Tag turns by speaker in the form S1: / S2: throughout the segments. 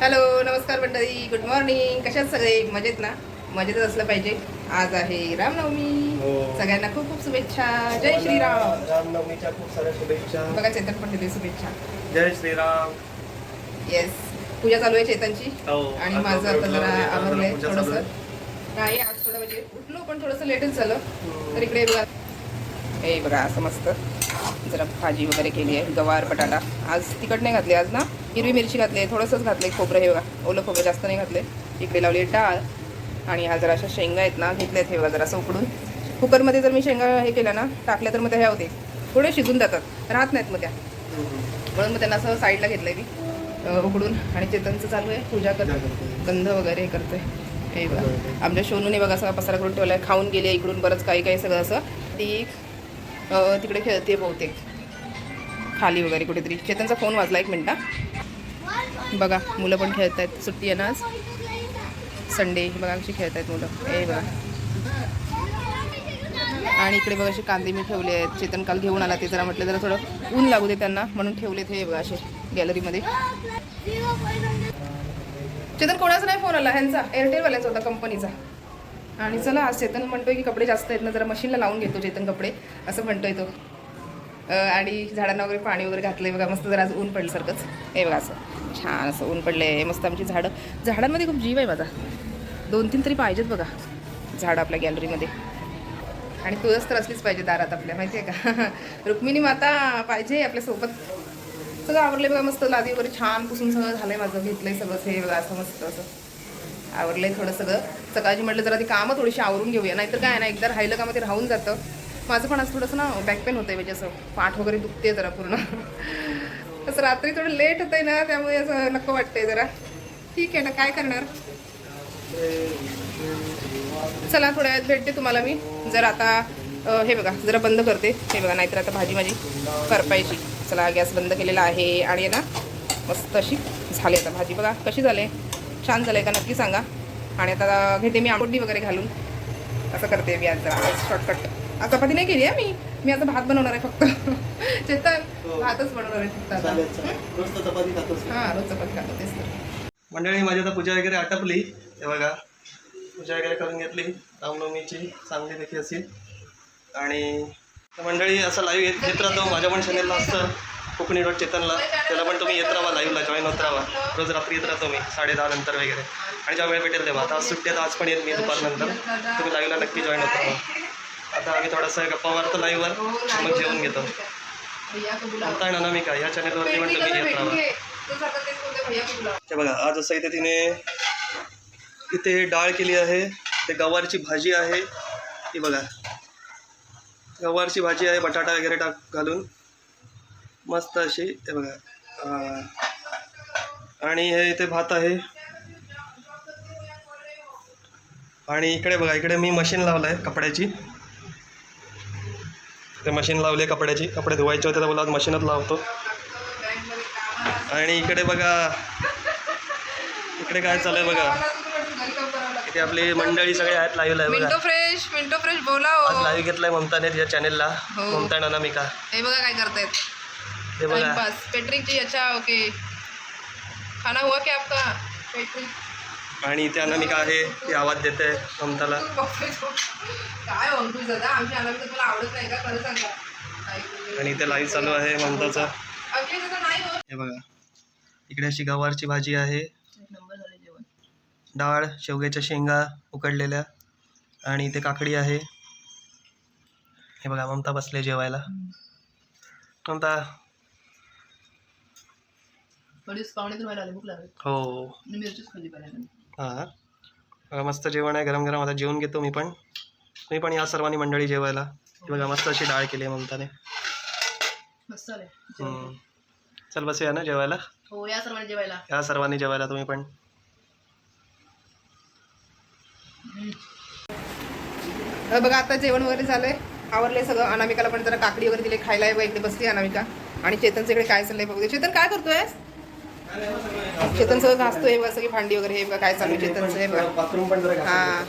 S1: Hello नमस्कार मंडळी. Good morning कशात सगळे? मजेत ना? मजेतच असलं पाहिजे. आज आहे रामनवमी.
S2: हो.
S1: सगळ्यांना खूप खूप शुभेच्छा. जय श्रीराम.
S2: रामनवमीच्या खूप साऱ्या शुभेच्छा.
S1: बघा चेतन पण दिली शुभेच्छा.
S2: जय श्रीराम.
S1: येस पूजा चालू आहे चेतनची.
S2: हो.
S1: आणि माझं आता जरा आवरलंय थोडंसं. नाही आज थोडं म्हणजे उठलो पण थोडंसं लेटच झालं. तर इकडे बघा. हे बघा असं मस्त. जरा भाजी वगैरे केली आहे गवार बटाटा. आज तिखट नाही घातली आज ना हिरवी मिरची घातली आहे थोडंसंच घातलं खोबरं हे बघा. ओलं खोबरं जास्त नाही घातले इकडे लावली आहे डाळ आणि ह्या जरा अशा शेंगा आहेत ना घेतल्या आहेत हे बघा जरा उकडून. कुकरमध्ये जर मी शेंगा हे केल्या ना टाकल्या तर मग त्या ह्या होते थोडे शिजून जातात राहत नाहीत मग त्या. म्हणून मग त्यांना असं साईडला घेतलंय मी उकडून. आणि चेतनचं चालू आहे पूजा कर गंध वगैरे हे करते. हे बघा. आमच्या शोनूने बघा सगळा पसारा करून ठेवला आहे खाऊन गेले इकडून बरंच काही काही सगळं असं. ती तिकडे खेळते बहुतेक. खाली वगैरे कुठेतरी. चेतनचा फोन वाजला एक मिनटा. बघा मुलं पण खेळत आहेत सुट्टी आहे ना आज? संडे बघा कशी खेळत आहेत मुलं हे बघा. आणि इकडे बघा असे कांदे मी ठेवले आहेत. चेतन काल घेऊन आला ते जरा म्हटलं जरा थोडं ऊन लागू दे त्यांना. म्हणून ठेवलेत हे बघा असे गॅलरीमध्ये चेतन कोणाचा नाही फोन आला? ह्यांचा. एअरटेलवाल्यांचा होता कंपनीचा आणि चला आज चेतन म्हणतोय की कपडे जास्त आहेत ना जरा मशीनला लावून घेतो चेतन कपडे. असं म्हणतोय तो. आणि झाडांना वगैरे पाणी वगैरे घातलंय बघा मस्त जरा आज ऊन पडल्यासारखंच हे बघा असं. छान असं ऊन पडलं आहे मस्त आमची झाडं. झाडांमध्ये खूप जीव आहे माझा. दोन तीन तरी पाहिजेत बघा. झाडं आपल्या गॅलरीमध्ये. आणि तुळस तर असलीच पाहिजे दारात आपल्या माहिती आहे का? रुक्मिणी माता पाहिजे आपल्यासोबत सगळं आवरलंय बघा मस्त लादी वगैरे छान पुसून सगळं झालंय माझं घेतलंय सगळं हे बघा असं मस्त असं. आवरलंय थोडं सगळं. सकाळची म्हटलं जरा ती कामं थोडीशी आवरून घेऊया नाहीतर काय ना एकदा राहिलं का मग ते राहून जातं. माझं पण आज थोडंसं ना बॅक पेन आहे म्हणजे असं पाठ वगैरे दुखते जरा पूर्ण. तसं रात्री थोडं लेट होतंय ना त्यामुळे असं नको वाटतंय जरा. ठीक आहे ना काय करणार? चला थोड्या वेळात भेटते तुम्हाला मी. जर आता हे बघा जरा बंद करते. हे बघा नाहीतर आता भाजी माझी करपायची. चला गॅस बंद केलेला आहे आणि आहे ना मस्त अशी झाली आता भाजी. बघा कशी झाले? छान झालं का नक्की सांगा. आणि आता घेते मी आंबोडी वगैरे घालून. असं करते मी आज जरा शॉर्टकट आज चपाती नाही केली आहे मी. मी आता भात बनवणार आहे फक्त. चेतन
S2: हो.
S1: भातच बनवणार आहे फक्त आता.
S2: रोज चपाती खातोस
S1: हां रोज चपाती खातो तेच
S2: मंडळी माझी आता पूजा वगैरे आटपली. हे बघा पूजा वगैरे करून घेतली. रामनवमीची चांगलीपैकी असेल आणि मंडळी असं लाईव्ह येत घेत राहतो. माझ्या पण चॅनेलला असतं. कोकणी डॉट चेतनला. त्याला पण तुम्ही येत राहा लाईव्हला जॉईन होत राहा. रोज रात्री येत राहतो मी साडे दहा नंतर वगैरे. आणि जेव्हा वेळ भेटेल तेव्हा. आता आज सुट्टी आहे तर आज पण येईल मी दुपारनंतर. तुम्ही लाईव्हला नक्की जॉईन होत राहा. आता आम्ही थोडासा गप्पा मारतो लाईव्हवर मग जेवून घेतो. म्हणता ना मी काय ह्या चॅनेलवरती पण तुम्ही येत. राहा हे बघा आज असं इथे तिने इथे डाळ केली आहे ते गवारची भाजी आहे. ही बघा. गवारची भाजी आहे बटाटा वगैरे टाक घालून. मस्त अशी हे बघा. आणि हे इथे भात आहे. आणि इकडे बघा इकडे मी मशीन लावलं आहे कपड्याची. ते मशीन लावली आहे कपड्याची. कपडे धुवायचे होते तर बोला आज मशीनच लावतो. आणि इकडे बघा इकडे काय चालू आहे बघा. इथे आपली मंडळी सगळे आहेत लाईव्ह आहे बघा.
S1: फ्रेश मिंटो फ्रेश बोला
S2: आज. लाईव्ह घेतलाय ममताने तिच्या चॅनेलला
S1: हो.
S2: ममता नानामिका
S1: हे बघा काय करतायत.
S2: हे बघा.
S1: पेट्रिक जी अच्छा ओके. खाना हुआ क्या आपका? पेट्रिक
S2: आणि इथे अनामिका आहे? ती आवाज देते ममताला.
S1: काय अंकुश दादा? आमच्या अनामिका तुम्हाला आवडत नाही का? खरं सांगा काय
S2: आणि इथे लाईव्ह चालू आहे ममताचा.
S1: हो
S2: हे बघा. इकडे अशी गवारची भाजी आहे.
S1: नंबर झाले जेवण.
S2: डाळ शेवग्याच्या शेंगा उकडलेल्या आणि इथे काकडी आहे. हे बघा ममता बसले जेवायला. ममता. हो.
S1: मिरचीच खाल्ली पाहिजे
S2: हां. मस्त जेवण आहे गरम गरम. आता जेवून घेतो मी पण. मी पण या सर्वांनी मंडळी जेवायला. बघा मस्त अशी डाळ केली आहे ममताने. चल बसूया ना जेवायला?
S1: हो या सर्वांनी जेवायला.
S2: या सर्वांनी जेवायला तुम्ही पण.
S1: बघा आता जेवण वगैरे झालंय. आवरलंय सगळं. अनामिकाला पण जरा काकडी वगैरे दिले खायला. आहे बघा इकडे बसली अनामिका. आणि चेतनचं इकडे काय चाललंय बघू. चेतन काय करतोय चेतन सगळं घासतोय बघा सगळी भांडी वगैरे हे बघा काय चालू आहे चेतनचं हे बघा. हा.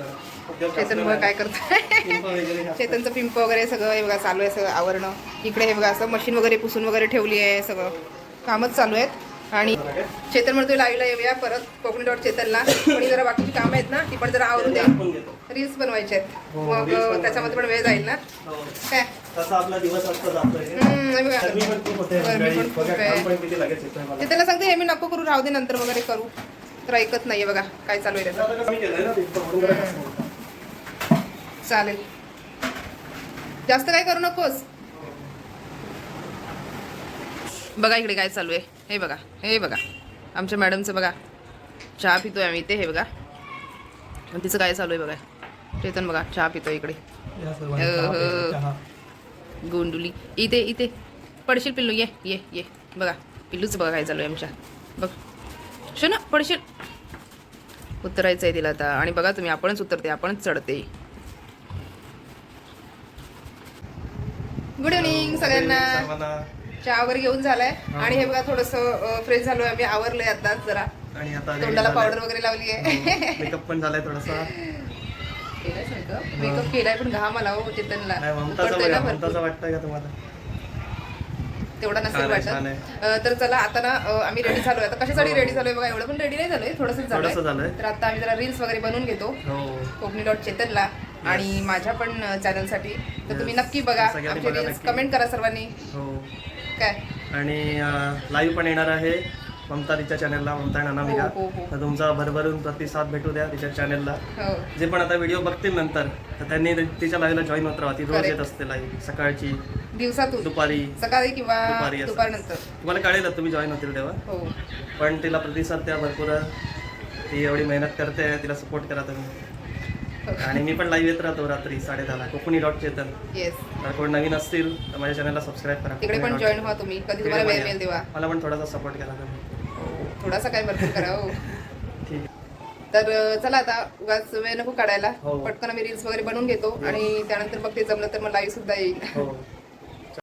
S1: चेतन बघा काय करतोय? चेतनचं पिंप वगैरे सगळं हे बघा चालू आहे सगळं आवरणं. इकडे हे बघा असं मशीन वगैरे पुसून वगैरे ठेवली आहे सगळं. कामच चालू आहेत. आणि चेतन म्हणतोय लाईव्हला येऊया परत कोकणी डॉट चेतनला. पण ही जरा बाकीची कामं आहेत ना ती पण जरा आवरून दे
S2: आपण घेतो
S1: रील्स बनवायचे आहेत.
S2: हो,
S1: मग. त्याच्यामध्ये पण वेळ जाईल ना?
S2: हो.
S1: काय?
S2: तसा आपला दिवस असतो जातोय.
S1: त्याला सांगते हे मी नको करू राहू दे नंतर वगैरे करू. तर ऐकत नाहीये बघा काय चालू आहे. चालेल. जास्त काय करू नकोस. बघा इकडे काय चालू आहे. हे बघा हे बघा. आमच्या मॅडमचं बघा चहा पितोय आम्ही इथे हे बघा. आणि तिचं काय चालू आहे बघा. चेतन बघा चहा पितोय इकडे. गोंडुली इथे इथे. पडशील पिल्लू ये ये ये. बघा पिल्लूच बघा काय चालू आहे आमच्या. बघ. शो ना पडशील. उतरायचं आहे तिला आता. आणि बघा तुम्ही आपणच उतरते आपणच चढते. गुड इव्हनिंग सगळ्यांना. चहा वगैरे घेऊन झालाय. आणि हे बघा थोडस फ्रेश झालोय आम्ही. आवरलोय आताच जरा.
S2: आता
S1: तोंडाला पावडर वगैरे लावली आहे
S2: मेकअप पण झालाय थोडासा.
S1: मेकअप केलाय पण घाम आला हो चेतनला.
S2: का तुम्हाला?
S1: तेवढा नसेल वाटत. तर चला आता ना आम्ही रेडी झालोय. आता कशासाठी
S2: हो.
S1: रेडी झालोय बघा एवढं पण रेडी नाही झालोय थोडंसं झालंय. तर आता आम्ही जरा रील्स वगैरे बनवून घेतो.
S2: हो.
S1: कोकणी डॉट चेतनला आणि माझ्या पण चॅनलसाठी तर तुम्ही नक्की बघा आमचे रील्स. कमेंट करा सर्वांनी.
S2: हो.
S1: काय?
S2: आणि लाईव्ह पण येणार आहे. ममता तिच्या चॅनलला ममता नानामिका
S1: हो, हो, हो.
S2: तर तुमचा भरभरून प्रतिसाद भेटू द्या तिच्या चॅनलला
S1: हो.
S2: जे पण आता व्हिडिओ बघतील नंतर तर त्यांनी तिच्या लाईव्हला जॉईन होत राहा. ती रोज
S1: Correct.
S2: येत असते लाईव्ह सकाळची
S1: दिवसातून.
S2: दुपारी.
S1: सकाळी किंवा
S2: दुपारी असं.
S1: दुपारनंतर.
S2: तुम्हाला कळेल तुम्ही जॉईन होतील तेव्हा.
S1: हो.
S2: पण तिला प्रतिसाद द्या भरपूर. ती एवढी मेहनत करते तिला सपोर्ट करा तुम्ही. आणि मी पण लाईव्ह येत राहतो रात्री साडे दहाला कोकणी डॉट चेतन.
S1: येस
S2: तर कोण नवीन असतील तर माझ्या चॅनलला सबस्क्राईब करा.
S1: तिकडे पण
S2: कोकणी
S1: जॉईन व्हा तुम्ही. कधी तुम्हाला
S2: पण
S1: वेळ
S2: या.
S1: मिळेल तेव्हा.
S2: मला पण थोडासा सपोर्ट करा तुम्ही.
S1: थोडासा काय भरपूर करा हो. तर चला आता उगाच वेळ नको काढायला.
S2: हो.
S1: पटकन आम्ही रील्स वगैरे बनवून घेतो आणि त्यानंतर मग ते जमलं तर मग लाईव्ह सुद्धा येईल.
S2: हो.